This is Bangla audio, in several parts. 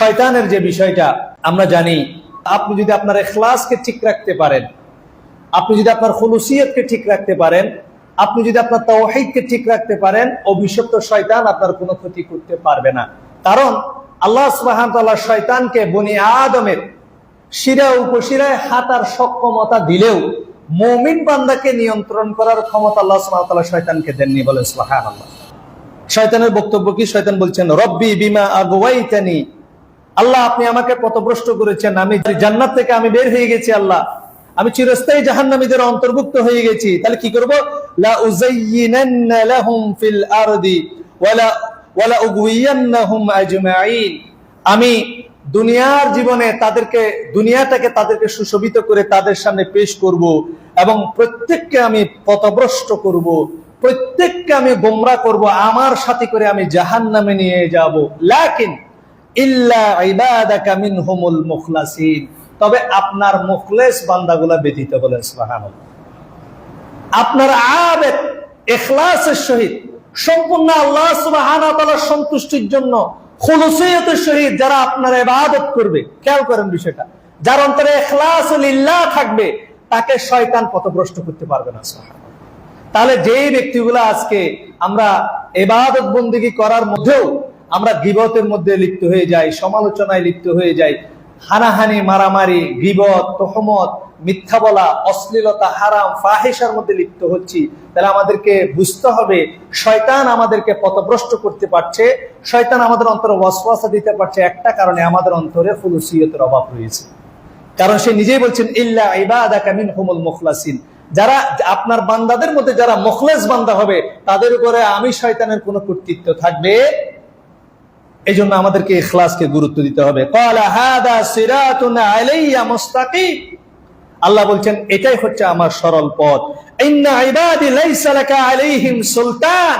শয়তানের যে বিষয়টা, আমরা জানি, আপনি যদি আপনার এখলাসকে ঠিক রাখতে পারেন, আপনি যদি আপনার খুলুসিয়তকে ঠিক রাখতে পারেন, আপনি যদি আপনার তাওহীদকে ঠিক রাখতে পারেন, অভিশপ্ত শয়তান আপনার কোনো ক্ষতি করতে পারবে না। কারণ, আল্লাহ সুবহানাহু তাআলা শয়তানকে বনি আদমের শিরা উপশিরায় হাতার সক্ষমতা দিলেও, মুমিন বান্দাকে নিয়ন্ত্রণ করার ক্ষমতা আল্লাহ তাআলা শয়তানকে দেননি বলে সুবহানাল্লাহ। শয়তানের বক্তব্য কি? শয়তান বলছেন, রব্বি বিমা আগওয়াইতানি আল্লাহ, আপনি আমাকে পথভ্রষ্ট করেছেন। আমি জান্নাত থেকে আমি বের হয়ে গেছি, আল্লাহ। আমি চিরস্থায়ী জাহান্নামীদের অন্তর্ভুক্ত হয়ে গেছি, তাহলে কি করব? আমি দুনিয়ার জীবনে তাদেরকে, দুনিয়াটাকে তাদেরকে সুশোভিত করে তাদের সামনে পেশ করব এবং প্রত্যেককে আমি পথভ্রষ্ট করব, প্রত্যেককে আমি গোমরা করব, আমার সাথে করে আমি জাহান্নামে নিয়ে যাব। লাকিন ইল্লা ইবাদাকা মিনহুমুল মুখলাসিন। তবে আপনার মুখলেস বান্দাগুলা ব্যতীত বলেন আপনার আবেদ ইখলাসের সহিত, সম্পূর্ণ আল্লাহ সুবহানাহু ওয়া সন্তুষ্টির জন্য খুলুসিয়তের সহিত যারা আপনার ইবাদত করবে, খেয়াল করেন বিষয়টা, যার অন্তরে ইখলাস লিল্লাহ থাকবে, তাকে শয়তান পথভ্রষ্ট করতে পারবে না তাহলে যেই ব্যক্তিগুলো আজকে আমরা এবাদত বন্দিগি করার মধ্যেও আমরা গিবতের মধ্যে লিপ্ত হয়ে যাই, সমালোচনায় লিপ্ত হয়ে যাই। হানাহানি, মারামারি, গিবত, তহমত, মিথ্যা বলা, অশ্লীলতা, হারাম, ফাহেসার মধ্যে লিপ্ত হচ্ছি। তাহলে আমাদেরকে বুঝতে হবে, শয়তান আমাদেরকে পথভ্রষ্ট করতে পারছে, শয়তান আমাদের অন্তরে ওয়াসওয়াসা দিতে পারছে। একটা কারণে আমাদের অন্তরে ফুলুসিয়তের অভাব রয়েছে। কারণ সে নিজেই বলছেন, ইল্লা ইবাদাকা মিনহুমুল মুখলাসিন। যারা, আপনার বান্দাদের মধ্যে যারা মুখলেস বান্দা হবে, তাদের উপরে আমি শয়তানের কোনো কর্তৃত্ব থাকবে এই জন্য আমাদেরকে ইখলাসকে গুরুত্ব দিতে হবে। আল্লাহ বলছেন, এটাই হচ্ছে আমার সরল পথ। সুলতান।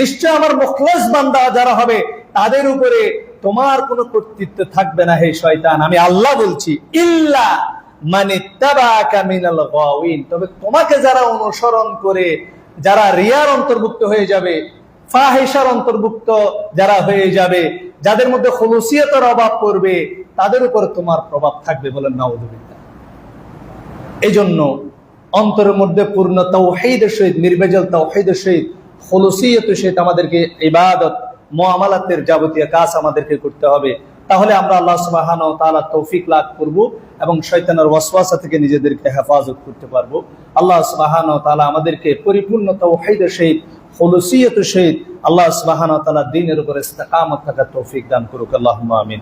নিশ্চয় আমার মুখলেস বান্দা যারা হবে, তাদের উপরে তোমার কোনো কর্তৃত্ব থাকবে না, হে শয়তান। আমি আল্লাহ বলছি, ইল্লা মানে তবে তোমাকে যারা অনুসরণ করে, যারা রিয়ার অন্তর্ভুক্ত হয়ে যাবে ফাহিসার অন্তর্ভুক্ত যারা হয়ে যাবে, যাদের মধ্যে খুলুসিয়তের অভাব পড়বে, তাদের উপর তোমার প্রভাব থাকবে বলেন নাউদুবিল্লাহ এই জন্য অন্তরের মধ্যে পূর্ণ তাওহীদের সহিত নির্বেজল তাওহীদের সহিত, খুলুসিয়তের সহিত আমাদেরকে ইবাদত, মুআমালাতের যাবতীয় কাজ আমাদেরকে করতে হবে। তাহলে আমরা আল্লাহ সুবহানাহু ওয়া তাআলা তৌফিক লাভ করব এবং শৈতানের ওয়াসওয়াসা থেকে নিজেদেরকে হেফাজত করতে পারব। আল্লাহ সুবহানাহু ওয়া তাআলা আমাদেরকে পরিপূর্ণ তাওহীদের সহিত খুলুসিয়তের সহিত আল্লাহ সুবহানাহু তালা দিনের উপর ইস্তেকামত থাকার তৌফিক দান করুক আল্লাহ আমিন।